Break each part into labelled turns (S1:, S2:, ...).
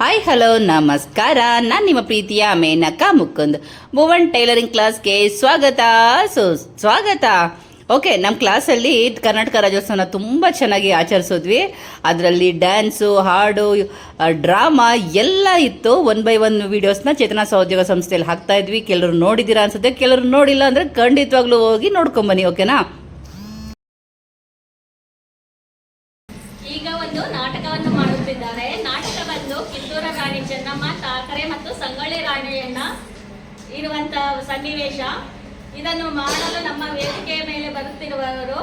S1: Hi hello ನಮಸ್ಕಾರ. ನಾನು ನಿಮ್ಮ ಪ್ರೀತಿಯ ಮೇನಕ ಮುಕುಂದ್. ಭುವನ್ ಟೈಲರಿಂಗ್ ಕ್ಲಾಸ್ಗೆ ಸ್ವಾಗತ. ಸು, ಸ್ವಾಗತ. ಓಕೆ ನಮ್ಮ ಕ್ಲಾಸಲ್ಲಿ ಕರ್ನಾಟಕ ರಾಜ್ಯೋತ್ಸವನ ತುಂಬ ಚೆನ್ನಾಗಿ ಆಚರಿಸಿದ್ವಿ. ಅದರಲ್ಲಿ ಡ್ಯಾನ್ಸು, ಹಾಡು ಡ್ರಾಮಾ ಎಲ್ಲ ಇತ್ತು. ಒನ್ ಬೈ ಒನ್ ವೀಡಿಯೋಸ್ನ ಚೇತನಾ ಸಹೋದ್ಯೋಗ ಸಂಸ್ಥೆಯಲ್ಲಿ ಹಾಕ್ತಾ ಇದ್ವಿ. ಕೆಲವರು ನೋಡಿದ್ದೀರಾ ಅನ್ಸುತ್ತೆ. ಕೆಲವರು ನೋಡಿಲ್ಲ ಅಂದರೆ ಖಂಡಿತವಾಗ್ಲೂ ಹೋಗಿ ನೋಡ್ಕೊಂಬನ್ನಿ ಓಕೆನಾ
S2: ಈಗ ಒಂದು ನಾಟಕವನ್ನು ಮಾಡುತ್ತಿದ್ದಾರೆ ನಾಟಕವನ್ನು ಕಿತ್ತೂರ ರಾಣಿ ಚೆನ್ನಮ್ಮ, ತಾಕರೆ ಮತ್ತು ಸಂಗೊಳ್ಳಿ ರಾಣಿಯನ್ನ ಇರುವಂತ ಸನ್ನಿವೇಶ. ಇದನ್ನು ಮಾಡಲು ನಮ್ಮ ವೇದಿಕೆಯ ಮೇಲೆ ಬರುತ್ತಿರುವವರು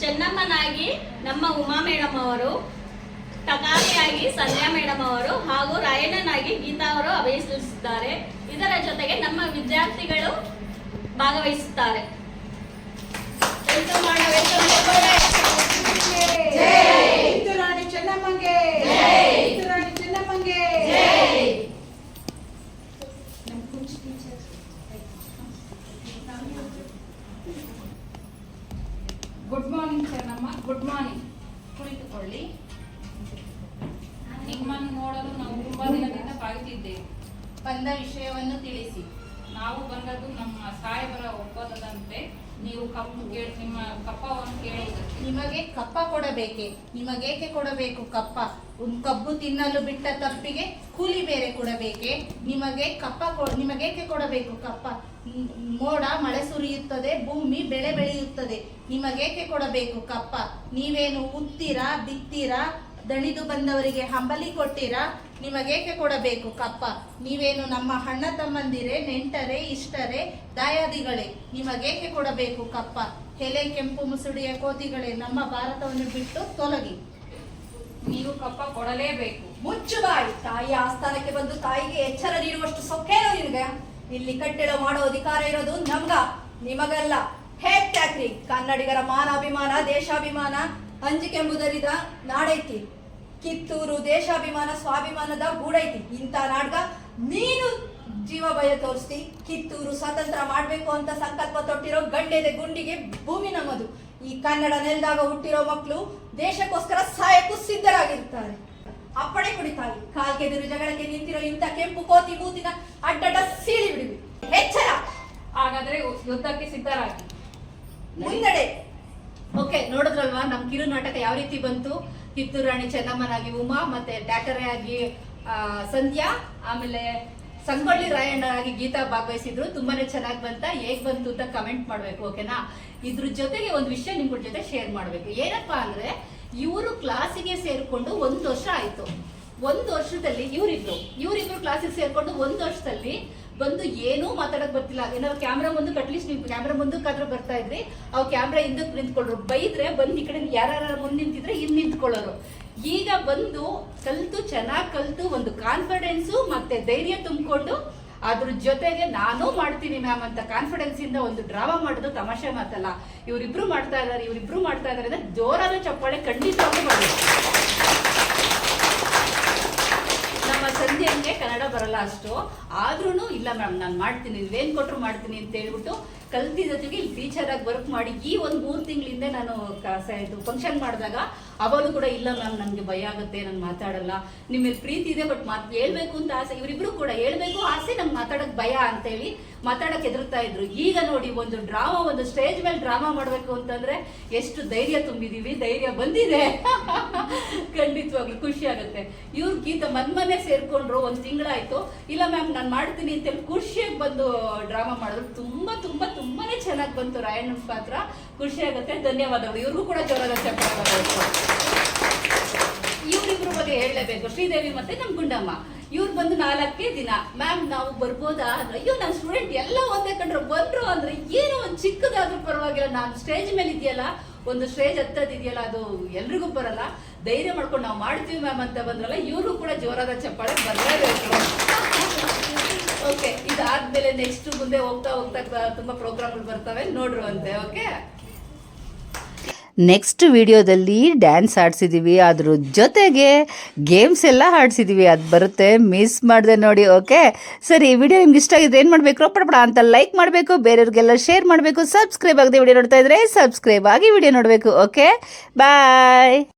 S2: ಚೆನ್ನಮ್ಮನಾಗಿ ನಮ್ಮ ಉಮಾ ಮೇಡಮ್ ಅವರು ತಕಾರಿಯಾಗಿ ಸಂಧ್ಯಾ ಮೇಡಮ್ ಅವರು ಹಾಗೂ ರಾಯಣ್ಣನಾಗಿ ಗೀತಾ ಅವರು ಅಭಿನಯಿಸುತ್ತಿದ್ದಾರೆ. ಇದರ ಜೊತೆಗೆ ನಮ್ಮ ವಿದ್ಯಾರ್ಥಿಗಳು ಭಾಗವಹಿಸುತ್ತಾರೆ.
S3: Good morning Chennamma good morning ಕುಳಿತುಕೊಳ್ಳಿ. ನಿಮ್ಮನ್ನು ನೋಡಲು ನಾವು ತುಂಬಾ ದಿನದಿಂದ ಕಾಯುತ್ತಿದ್ದೇವೆ.
S4: ಬಂದ ವಿಷಯವನ್ನು ತಿಳಿಸಿ.
S3: ನಾವು ಬಂದದ್ದು ನಮ್ಮ ಸಾಹೇಬರ ಒಪ್ಪಂದದಂತೆ ನೀವು ಕಪ್ಪು ಕೇಳಿ, ನಿಮ್ಮ ಕಪ್ಪವನ್ನು ಕೇಳುವುದಕ್ಕೆ
S4: ನಿಮಗೆ ಕಪ್ಪ ಕೊಡಬೇಕೆ? ನಿಮಗೇಕೆ ಕೊಡಬೇಕು ಕಪ್ಪ? ಒಂದು ಕಬ್ಬು ತಿನ್ನಲು ಬಿಟ್ಟ ತಪ್ಪಿಗೆ ಕೂಲಿ ಬೇರೆ ಕೊಡಬೇಕೆ? ನಿಮಗೆ ಕಪ್ಪ ನಿಮಗೇಕೆ ಕೊಡಬೇಕು ಕಪ್ಪ? ಮೋಡ ಮಳೆ ಸುರಿಯುತ್ತದೆ ಭೂಮಿ ಬೆಳೆ ಬೆಳೆಯುತ್ತದೆ. ನಿಮಗೇಕೆ ಕೊಡಬೇಕು ಕಪ್ಪ? ನೀವೇನು ಉತ್ತೀರಾ ಬಿತ್ತೀರಾ ದಣಿದು ಬಂದವರಿಗೆ ಹಂಬಲಿ ಕೊಟ್ಟಿರಾ? ನಿಮಗೇಕೆ ಕೊಡಬೇಕು ಕಪ್ಪ? ನೀವೇನು ನಮ್ಮ ಅಣ್ಣ ತಮ್ಮಂದಿರೆ ನೆಂಟರೆ ಇಷ್ಟರೆ ದಾಯಾದಿಗಳೇ ನಿಮಗೇಕೆ ಕೊಡಬೇಕು ಕಪ್ಪ? ಎಲೆ ಕೆಂಪು ಮುಸುಡಿಯ ಕೋತಿಗಳೇ ನಮ್ಮ ಭಾರತವನ್ನು ಬಿಟ್ಟು ತೊಲಗಿ.
S3: ನೀವು ಕಪ್ಪ ಕೊಡಲೇಬೇಕು.
S5: ಮುಚ್ಚು ಬಾಯಿ. ತಾಯಿ ಆಸ್ಥಾನಕ್ಕೆ ಬಂದು ತಾಯಿಗೆ ಎಚ್ಚರ ನೀಡುವಷ್ಟು ಸೊಕ್ಕೇನೋ ನಿನಗೆ? ಇಲ್ಲಿ ಕಟ್ಟಡ ಮಾಡೋ ಅಧಿಕಾರ ಇರೋದು ನಮ್ಗ, ನಿಮಗಲ್ಲ. ಹೇಳ್ತಾಕ್ರಿ ಕನ್ನಡಿಗರ ಮಾನಾಭಿಮಾನ ದೇಶಾಭಿಮಾನ ಅಂಜಿಕೆ ಎಂಬುದರಿದ ನಾಡೈತಿ. ಕಿತ್ತೂರು ದೇಶಾಭಿಮಾನ, ಸ್ವಾಭಿಮಾನದ ಗೂಡೈತಿ. ಇಂಥ ನಾಡ್ಗ ನೀನು ಜೀವ ಭಯ ತೋರಿಸ್ತಿ. ಕಿತ್ತೂರು ಸ್ವತಂತ್ರ ಮಾಡ್ಬೇಕು ಅಂತ ಸಂಕಲ್ಪ ತೊಟ್ಟಿರೋ ಗಂಡೆದೆ ಗುಂಡಿಗೆ ಭೂಮಿ ನಮ್ಮದು. ಈ ಕನ್ನಡ ನೆಲದಾಗ ಹುಟ್ಟಿರೋ ಮಕ್ಕಳು ದೇಶಕ್ಕೋಸ್ಕರ ಸಹಾಯಕ್ಕೂ ಸಿದ್ಧರಾಗಿರ್ತಾರೆ. ಅಪ್ಪಣೆ ಕುಡಿತಾಯಿ ಕಾಲ್ಗೆದುರು ಜಗಳಕ್ಕೆ ನಿಂತಿರೋ ಇಂಥ ಕೆಂಪು ಕೋತಿ ಕೂತಿನ ಅಡ್ಡಡ್ಡ ಸೀಳಿ ಬಿಡುವಿ ಎಚ್ಚರ.
S3: ಹಾಗಾದ್ರೆ ಯುದ್ಧಕ್ಕೆ ಸಿದ್ಧರಾಗಿ.
S5: ಮುಂದಡೆ
S6: ಓಕೆ ನೋಡಿದ್ರಲ್ವಾ ನಮ್ ಕಿರು ನಾಟಕ ಯಾವ ರೀತಿ ಬಂತು? ಕಿತ್ತೂರು ರಾಣಿ ಚೆನ್ನಮ್ಮನಾಗಿ ಉಮಾ ಮತ್ತೆ ಟ್ಯಾಟರೆ ಆಗಿ ಆ, ಸಂಧ್ಯಾ ಆಮೇಲೆ ಸಂಗೊಳ್ಳಿ ರಾಯಣ್ಣರಾಗಿ ಗೀತಾ ಭಾಗವಹಿಸಿದ್ರು. ತುಂಬಾನೇ ಚೆನ್ನಾಗಿ ಬಂತ. ಹೇಗ್ ಬಂತು ಅಂತ ಕಮೆಂಟ್ ಮಾಡ್ಬೇಕು ಓಕೆನಾ? ಇದ್ರ ಜೊತೆಗೆ ಒಂದು ವಿಷಯ ನಿಮ್ಗಳ ಜೊತೆ ಶೇರ್ ಮಾಡ್ಬೇಕು. ಏನಪ್ಪಾ ಅಂದ್ರೆ ಇವರು ಕ್ಲಾಸಿಗೆ ಸೇರಿಕೊಂಡು ಒಂದು ವರ್ಷ ಆಯ್ತು. ಒಂದು ವರ್ಷದಲ್ಲಿ ಇವರಿಬ್ರು ಇವರಿಬ್ರು ಕ್ಲಾಸಿಗೆ ಸೇರಿಕೊಂಡು ಒಂದು ವರ್ಷದಲ್ಲಿ ಬಂದು ಏನೂ ಮಾತಾಡಕ್ ಬರ್ತಿಲ್ಲ. ಏನಾದ್ರು ಕ್ಯಾಮ್ರಾ ಮುಂದೆ ಅಟ್ಲೀಸ್ಟ್ ನೀವು ಕ್ಯಾಮ್ರಾ ಮುಂದಕ್ಕಾದ್ರೂ ಬರ್ತಾ ಇದ್ರಿ. ಅವ್ ಕ್ಯಾಮ್ರಾ ಹಿಂದಕ್ಕೆ ನಿಂತ್ಕೊಳ್ಳೋರು ಬೈದ್ರೆ ಬಂದು ಈ ಕಡೆ ಯಾರು ಮುಂದೆ ನಿಂತಿದ್ರೆ ಇಲ್ಲಿ ನಿಂತ್ಕೊಳ್ಳೋರು. ಈಗ ಬಂದು ಕಲ್ತು, ಚೆನ್ನಾಗಿ ಕಲ್ತು, ಒಂದು ಕಾನ್ಫಿಡೆನ್ಸು ಮತ್ತೆ ಧೈರ್ಯ ತುಂಬಿಕೊಂಡು ಅದ್ರ ಜೊತೆಗೆ ನಾನು ಮಾಡ್ತೀನಿ ಮ್ಯಾಮ್ ಅಂತ ಕಾನ್ಫಿಡೆನ್ಸ್ ಇಂದ ಒಂದು ಡ್ರಾಮಾ ಮಾಡೋದು ತಮಾಷೆ ಮಾತಲ್ಲ. ಇವರಿಬ್ರು ಮಾಡ್ತಾ ಇದಾರೆ, ಇವ್ರಿಬ್ರು ಮಾಡ್ತಾ ಇದಾರೆ ಅಂದ್ರೆ ಜೋರಾದ ಚಪ್ಪಾಳೆ ಖಂಡಿತವಾಗಿ ಮಾಡಬೇಕು ಸಂಧ್ಯಂಗೆ ಕನ್ನಡ ಬರಲ್ಲ ಅಷ್ಟು. ಆದ್ರೂ ಇಲ್ಲ ಮ್ಯಾಮ್, ನಾನು ಮಾಡ್ತೀನಿ ನೀವೇನ್ ಕೊಟ್ಟರು ಮಾಡ್ತೀನಿ ಅಂತ ಹೇಳ್ಬಿಟ್ಟು ಕಲ್ತಿದ ಜೊತೆಗೆ ಇಲ್ಲಿ ಟೀಚರ್ ಆಗಿ ವರ್ಕ್ ಮಾಡಿ ಈ ಒಂದು ಮೂರು ತಿಂಗಳಿಂದ ನಾನು ಇದು ಫಂಕ್ಷನ್ ಮಾಡಿದಾಗ ಅವಾಗಲೂ ಕೂಡ ಇಲ್ಲ ಮ್ಯಾಮ್, ನನಗೆ ಭಯ ಆಗುತ್ತೆ, ನಾನು ಮಾತಾಡಲ್ಲ. ನಿಮ್ಮಲ್ಲಿ ಪ್ರೀತಿ ಇದೆ ಬಟ್ ಮಾತು ಹೇಳ್ಬೇಕು ಅಂತ ಆಸೆ, ಇವರಿಬ್ರು ಕೂಡ ಹೇಳ್ಬೇಕು ಆಸೆ, ನಂಗೆ ಮಾತಾಡಕ್ ಭಯ ಅಂತೇಳಿ ಮಾತಾಡಕ್ ಎದುರ್ತಾ ಇದ್ರು. ಈಗ ನೋಡಿ ಒಂದು ಡ್ರಾಮಾ ಒಂದು ಸ್ಟೇಜ್ ಮೇಲೆ ಡ್ರಾಮಾ ಮಾಡ್ಬೇಕು ಅಂತಂದ್ರೆ ಎಷ್ಟು ಧೈರ್ಯ ತುಂಬಿದೀವಿ, ಧೈರ್ಯ ಬಂದಿದೆ. ಖಂಡಿತವಾಗ್ಲು ಖುಷಿ ಆಗುತ್ತೆ. ಇವ್ರ ಗೀತ ಮನ್ಮನೆ ಸೇರ್ಕೊಂಡ್ರು ಒಂದ್ ತಿಂಗಳಾಯ್ತು. ಇಲ್ಲ ಮ್ಯಾಮ್, ನಾನು ಮಾಡ್ತೀನಿ ಅಂತೇಳಿ ಖುಷಿಯಾಗಿ ಬಂದು ಡ್ರಾಮಾ ಮಾಡಿದ್ರು. ತುಂಬಾ ತುಂಬಾ, ತುಂಬಾನೇ ಚೆನ್ನಾಗಿ ಬಂತು ರಾಯಣ್ಣನ ಪಾತ್ರ. ಖುಷಿಯಾಗುತ್ತೆ. ಧನ್ಯವಾದಗಳು. ಇವ್ರಿಗೂ ಕೂಡ ಜೋರಾದ ಚಪ್ಪಾಳೆ ಇವ್ರಿಬ್ರು ಬಗ್ಗೆ ಹೇಳಲೇಬೇಕು. ಶ್ರೀದೇವಿ ಮತ್ತೆ ನಮ್ಮ ಗುಂಡಮ್ಮ. ಇವ್ರು ಬಂದು ನಾಲ್ಕೇ ದಿನ. ಮ್ಯಾಮ್ ನಾವು ಬರ್ಬೋದಾ? ಅಂದ್ರೆ, ಅಯ್ಯೋ ನನ್ನ ಸ್ಟೂಡೆಂಟ್ ಎಲ್ಲ ಒಂದೇ ಕಂಡ್ರು, ಬಂದ್ರು ಅಂದ್ರೆ ಏನೋ ಒಂದು ಚಿಕ್ಕದಾದ್ರೂ ಪರವಾಗಿಲ್ಲ. ನಾನು ಸ್ಟೇಜ್ ಮೇಲೆ ಇದೆಯಲ್ಲ ಒಂದು ಸ್ಟೇಜ್ ಹತ್ತದಿದೆಯಲ್ಲ ಅದು ಎಲ್ರಿಗೂ ಬರಲ್ಲ. ಧೈರ್ಯ ಮಾಡ್ಕೊಂಡು ನಾವು ಮಾಡ್ತೀವಿ ಮ್ಯಾಮ್ ಅಂತ ಬಂದ್ರಲ್ಲ, ಇವರು ಕೂಡ ಜೋರಾದ ಚಪ್ಪಾಳೆ ಬರಲೇಬೇಕು. ಓಕೆ ಇದಾದ್ಮೇಲೆ ನೆಕ್ಸ್ಟ್ ಮುಂದೆ ಹೋಗ್ತಾ ಹೋಗ್ತಾ ತುಂಬಾ ಪ್ರೋಗ್ರಾಮ್ಗಳು ಬರ್ತವೆ ನೋಡ್ರು ಅಂತೆ ಓಕೆ
S1: ನೆಕ್ಸ್ಟ್ ವಿಡಿಯೋದಲ್ಲಿ ಡ್ಯಾನ್ಸ್ ಆಡಿಸಿದ್ದೀವಿ ಅದ್ರ ಜೊತೆಗೆ ಗೇಮ್ಸ್ ಎಲ್ಲ ಆಡಿಸಿದ್ದೀವಿ ಅದು ಬರುತ್ತೆ. ಮಿಸ್ ಮಾಡಿದೆ ನೋಡಿ ಓಕೆ ಸರಿ, ಈ ವಿಡಿಯೋ ನಿಮ್ಗೆ ಇಷ್ಟ ಆಗಿದ್ರೆ ಏನು ಮಾಡಬೇಕು? ಪಡಪಡ ಅಂತ ಲೈಕ್ ಮಾಡಬೇಕು. ಬೇರೆಯವ್ರಿಗೆಲ್ಲ ಶೇರ್ ಮಾಡಬೇಕು. ಸಬ್ಸ್ಕ್ರೈಬ್ ಆಗದೆ ವಿಡಿಯೋ ನೋಡ್ತಾ ಇದ್ರೆ ಸಬ್ಸ್ಕ್ರೈಬ್ ಆಗಿ ವಿಡಿಯೋ ನೋಡಬೇಕು ಓಕೆ ಬಾಯ್